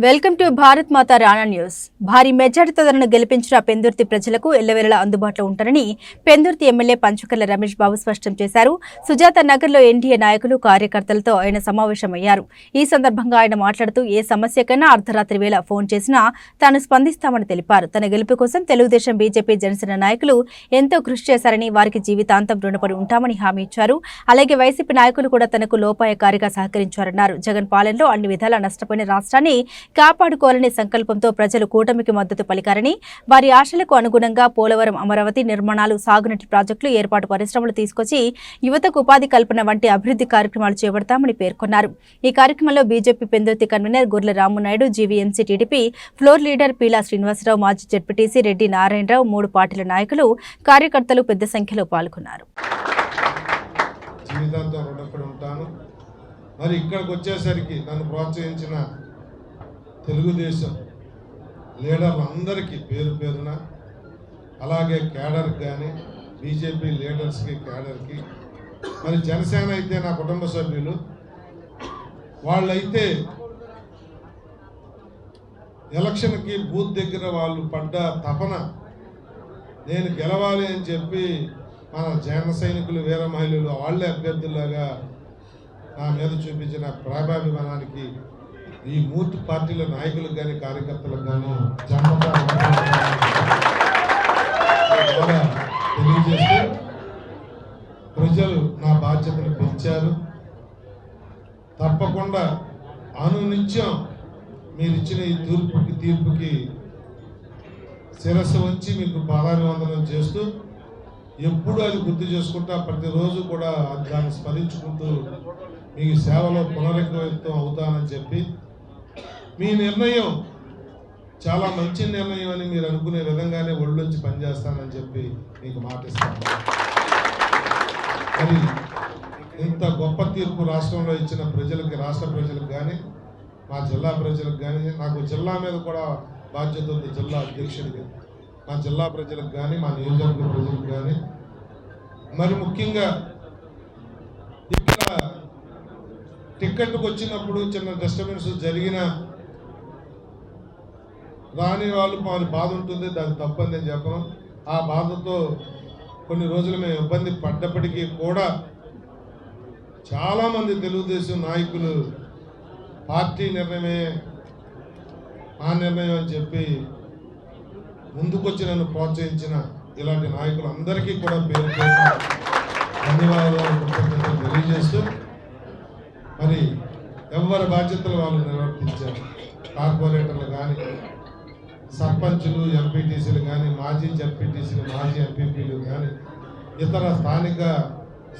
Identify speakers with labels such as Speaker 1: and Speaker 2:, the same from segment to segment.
Speaker 1: Welcome to Bharat Mata Rana news. భారీ మెజార్టీతో తనను గెలిపించిన పెందుర్తి ప్రజలకు ఎల్లవేళలా అందుబాటులో ఉంటారని పెందుర్తి ఎమ్మెల్యే పంచుకర్ల రమేష్ బాబు స్పష్టం చేశారు. సుజాత నగర్లో ఎన్డీఏ నాయకులు కార్యకర్తలతో ఆయన సమావేశమయ్యారు. ఈ సందర్భంగా ఆయన మాట్లాడుతూ ఏ సమస్యకైనా అర్ధరాత్రి వేళ ఫోన్ చేసినా తాను స్పందిస్తామని తెలిపారు. తన గెలుపు కోసం తెలుగుదేశం బీజేపీ జనసేన నాయకులు ఎంతో కృషి చేశారని వారికి జీవితాంతం రుణపడి ఉంటామని హామీ ఇచ్చారు. అలాగే వైసీపీ నాయకులు కూడా తనకు లోపాయకారిగా సహకరించారన్నారు. జగన్ పాలనలో అన్ని విధాలా నష్టపోయిన రాష్ట్రాన్ని కాపాడుకోవాలనే సంకల్పంతో ప్రజలు కూటమికి మద్దతు పలికారని వారి ఆశలకు అనుగుణంగా పోలవరం అమరావతి నిర్మాణాలు సాగునీటి ప్రాజెక్టులు ఏర్పాటు పరిశ్రమలు తీసుకొచ్చి యువతకు ఉపాధి కల్పన వంటి అభివృద్ధి కార్యక్రమాలు చేపడతామని పేర్కొన్నారు. ఈ కార్యక్రమంలో BJP Pendurthi convener Gurla Ramunaidu GVMC TDP floor leader Peela Srinivasarao మాజీ జడ్పీటీసీ రెడ్డి నారాయణరావు మూడు పార్టీల నాయకులు కార్యకర్తలు పెద్ద సంఖ్యలో పాల్గొన్నారు.
Speaker 2: మరి ఇక్కడికి వచ్చేసరికి నన్ను ప్రోత్సహించిన తెలుగుదేశం లీడర్లందరికీ పేరు పేరున అలాగే క్యాడర్ కానీ బీజేపీ లీడర్స్కి క్యాడర్కి మరి జనసేన అయితే నా కుటుంబ సభ్యులు వాళ్ళైతే ఎలక్షన్కి బూత్ దగ్గర వాళ్ళు పడ్డ తపన నేను గెలవాలి అని చెప్పి మన జన సైనికులు వీర మహిళలు వాళ్ళే అభ్యర్థుల్లాగా నా మీద చూపించిన ప్రాభాభిమానానికి ఈ మూర్తి పార్టీల నాయకులకు కానీ కార్యకర్తలకు కానీ జన్మతా తెలియజేస్తూ ప్రజలు నా బాధ్యతను పెంచారు. తప్పకుండా అనునిత్యం మీరు ఇచ్చిన ఈ తూర్పుకి తీర్పుకి శిరస్సు వంచి మీకు పాదాభివందనం చేస్తూ ఎప్పుడు అది గుర్తు చేసుకుంటా ప్రతిరోజు కూడా దాన్ని స్మరించుకుంటూ మీ సేవలో పునరంకితం అవుతానని చెప్పి మీ నిర్ణయం చాలా మంచి నిర్ణయం అని మీరు అనుకునే విధంగానే ఒళ్ళొంచి పనిచేస్తానని చెప్పి మీకు మాటిస్తాను మరి ఇంత గొప్ప తీర్పు రాష్ట్రంలో ఇచ్చిన ప్రజలకి రాష్ట్ర ప్రజలకు కానీ మా జిల్లా ప్రజలకు కానీ నాకు జిల్లా మీద కూడా బాధ్యత ఉంది జిల్లా అధ్యక్షుడికి. మా జిల్లా ప్రజలకు కానీ మా నియోజకవర్గ ప్రజలకు కానీ మరి ముఖ్యంగా ఇక్కడ టిక్కెట్కి వచ్చినప్పుడు చిన్న డిస్టర్బెన్స్ జరిగిన రాని వాళ్ళు మాకు బాధ ఉంటుంది దానికి తప్పని నేను చెప్పను. ఆ బాధతో కొన్ని రోజులు మేము ఇబ్బంది పడ్డప్పటికీ కూడా చాలామంది తెలుగుదేశం నాయకులు పార్టీ నిర్ణయమే ఆ నిర్ణయం అని చెప్పి ముందుకొచ్చి నన్ను ప్రోత్సహించిన ఇలాంటి నాయకులు అందరికీ కూడా పేరు ధన్యవాదాలు తెలియజేస్తూ మరి ఎవరి బాధ్యతలు వాళ్ళు నిర్వర్తించారు? కార్పొరేటర్లు కానీ సర్పంచులు ఎంపీటీసీలు కానీ మాజీ జడ్పీటీసీలు మాజీ ఎంపీపీలు కానీ ఇతర స్థానిక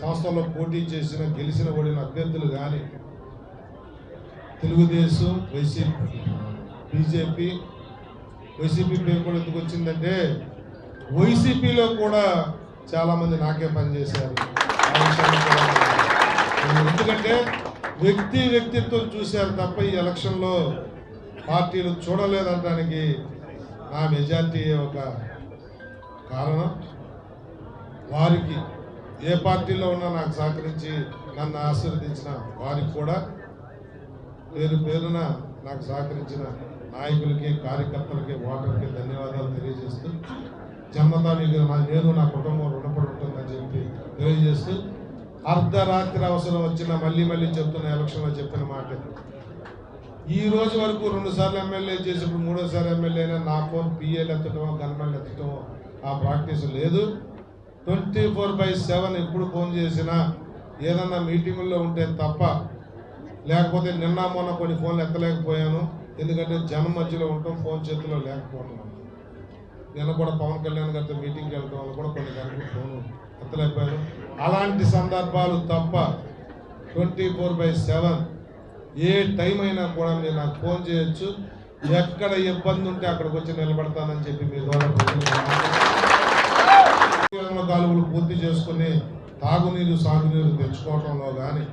Speaker 2: సంస్థల్లో పోటీ చేసిన గెలిచిన ఓడిన అభ్యర్థులు కానీ తెలుగుదేశం వైసీపీ బీజేపీ వైసీపీ పేరు కూడా ఎందుకు వచ్చిందంటే వైసీపీలో కూడా చాలామంది నాకే పనిచేశారు ఎందుకంటే వ్యక్తి వ్యక్తిత్వం చూశారు తప్ప ఈ ఎలక్షన్లో పార్టీలు చూడలేదనడానికి నా మెజార్టీ ఒక కారణం. వారికి ఏ పార్టీలో ఉన్నా నాకు సహకరించి నన్ను ఆశీర్వదించిన వారికి కూడా పేరు పేరున నాకు సహకరించిన నాయకులకి కార్యకర్తలకి ఓటర్కి ధన్యవాదాలు తెలియజేస్తూ జన్మతా మీకు నేను నా కుటుంబం రుణపడి ఉంటుందని చెప్పి తెలియజేస్తూ అర్ధరాత్రి అవసరం వచ్చిన మళ్ళీ మళ్ళీ చెప్తున్న ఎలక్షన్లో చెప్పిన మాట. ఈ రోజు వరకు రెండుసార్లు ఎమ్మెల్యే చేసినప్పుడు మూడోసారి ఎమ్మెల్యే అయినా నా ఫోన్ పిఏలు ఎత్తటమో గన్మెన్లు ఎత్తటమో ఆ ప్రాక్టీస్ లేదు. ట్వంటీ ఫోర్ బై సెవెన్ ఎప్పుడు ఫోన్ చేసినా ఏదన్నా మీటింగుల్లో ఉంటే తప్ప లేకపోతే నిన్న మొన్న కొన్ని ఫోన్లు ఎత్తలేకపోయాను. ఎందుకంటే జనం మధ్యలో ఉంటాం ఫోన్ చేతిలో లేకపోవడం నేను నిన్న కూడా పవన్ కళ్యాణ్ గారితో మీటింగ్కి వెళ్ళడం వల్ల కూడా కొన్ని గంటలు ఫోన్ ఎత్తలేకపోయాను. అలాంటి సందర్భాలు తప్ప ట్వంటీ ఫోర్ బై సెవెన్ ఏ టైం అయినా కూడా మీరు నాకు ఫోన్ చేయొచ్చు. ఎక్కడ ఇబ్బంది ఉంటే అక్కడికి వచ్చి నిలబడతానని చెప్పి మీ ద్వారా కాలువలు పూర్తి చేసుకుని తాగునీరు సాగునీరు తెచ్చుకోవటంలో కానీ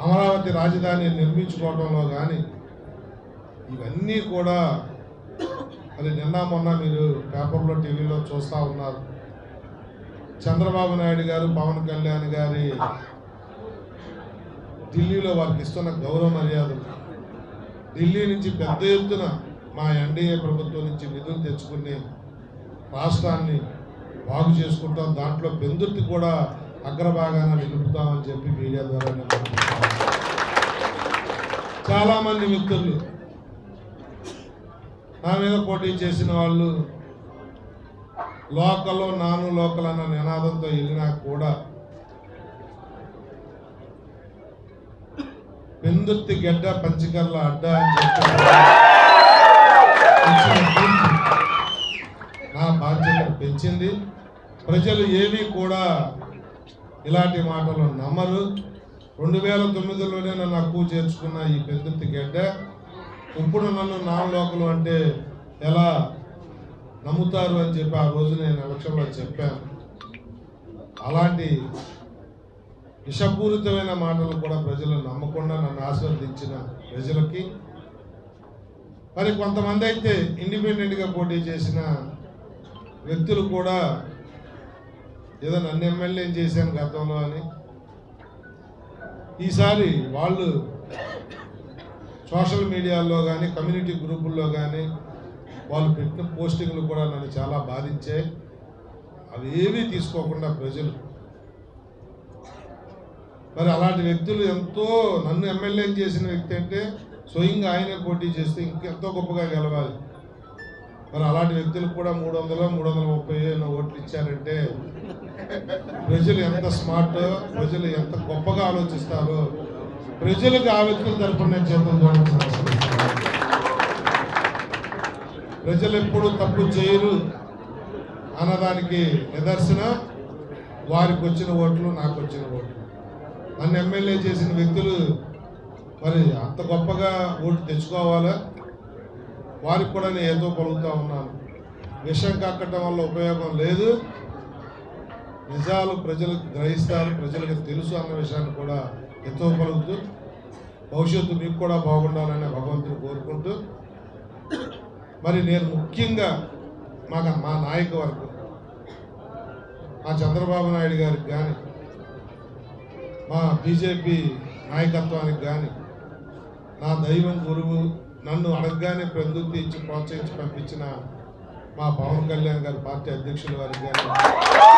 Speaker 2: అమరావతి రాజధాని నిర్మించుకోవటంలో కానీ ఇవన్నీ కూడా మరి నిన్న మొన్న మీరు పేపర్లో టీవీలో చూస్తూ ఉన్నారు. చంద్రబాబు నాయుడు గారు పవన్ కళ్యాణ్ గారి ఢిల్లీలో వారికి ఇస్తున్న గౌరవ మర్యాదలు ఢిల్లీ నుంచి పెద్ద ఎత్తున మా ఎన్డీఏ ప్రభుత్వం నుంచి నిధులు తెచ్చుకుని రాష్ట్రాన్ని బాగు చేసుకుంటాం దాంట్లో పెందుర్తి కూడా అగ్రభాగాన నిలుపుతామని చెప్పి మీడియా ద్వారా నేను చాలామంది మిత్రులు నా మీద పోటీ చేసిన వాళ్ళు లోకల్ నాను లోకల్ అన్న నినాదంతో వెళ్ళినా కూడా పెందుర్తి గడ్డ పంచకర్ల అడ్డ అని చెప్పి నా బాధ్యత పెంచింది. ప్రజలు ఏమీ కూడా ఇలాంటి మాటలు నమ్మరు. రెండు వేల తొమ్మిదిలోనే నన్ను అక్కువ చేర్చుకున్న ఈ పెందుర్తి గడ్డ ఇప్పుడు నన్ను నామలోకలు అంటే ఎలా నమ్ముతారు అని చెప్పి ఆ రోజు నేను ఎలక్షన్లో చెప్పాను. అలాంటి విషపూరితమైన మాటలు కూడా ప్రజలు నమ్మకుండా నన్ను ఆశీర్వదించిన ప్రజలకి. మరి కొంతమంది అయితే ఇండిపెండెంట్గా పోటీ చేసిన వ్యక్తులు కూడా ఏదో నన్ను ఎమ్మెల్యే చేశాను గతంలో అని. ఈసారి వాళ్ళు సోషల్ మీడియాలో కానీ కమ్యూనిటీ గ్రూపుల్లో కానీ వాళ్ళు పెట్టిన పోస్టింగ్లు కూడా నన్ను చాలా బాధించాయి. అవి ఏమీ తీసుకోకుండా ప్రజలు మరి అలాంటి వ్యక్తులు ఎంతో నన్ను ఎమ్మెల్యే చేసిన వ్యక్తి అంటే స్వయంగా ఆయనే పోటీ చేస్తే ఇంకెంతో గొప్పగా గెలవాలి. మరి అలాంటి వ్యక్తులకు కూడా మూడు వందలు మూడు వందల ముప్పై ఎన్నో ఓట్లు ఇచ్చారంటే ప్రజలు ఎంత స్మార్ట్ ప్రజలు ఎంత గొప్పగా ఆలోచిస్తారో. ప్రజలకు ఆ వ్యక్తుల తరపున నేను చేతులు చూడాల్సిన ప్రజలు ఎప్పుడు తప్పు చేయరు అన్నదానికి నిదర్శనం. వారికి వచ్చిన ఓట్లు నాకు వచ్చిన ఓట్లు. నన్ను ఎమ్మెల్యే చేసిన వ్యక్తులు మరి అంత గొప్పగా ఓటు తెచ్చుకోవాలా? వారికి కూడా నేను ఏదో పలుకుతా ఉన్నాను. విషం కక్కటం వల్ల ఉపయోగం లేదు. నిజాలు ప్రజలకు గ్రహిస్తారు. ప్రజలకు తెలుసు అన్న విషయాన్ని కూడా ఎంతో పలుకుతూ భవిష్యత్తు మీకు కూడా బాగుండాలని భగవంతుని కోరుకుంటూ మరి నేను ముఖ్యంగా మా మా నాయక వరకు మా చంద్రబాబు నాయుడు గారికి కానీ మా బీజేపీ నాయకత్వానికి కానీ నా దైవం గురువు నన్ను అడగగానే ప్రవృత్తి ఇచ్చి ప్రోత్సహించి పంపించిన మా పవన్ కళ్యాణ్ గారి పార్టీ అధ్యక్షుల వారికి కానీ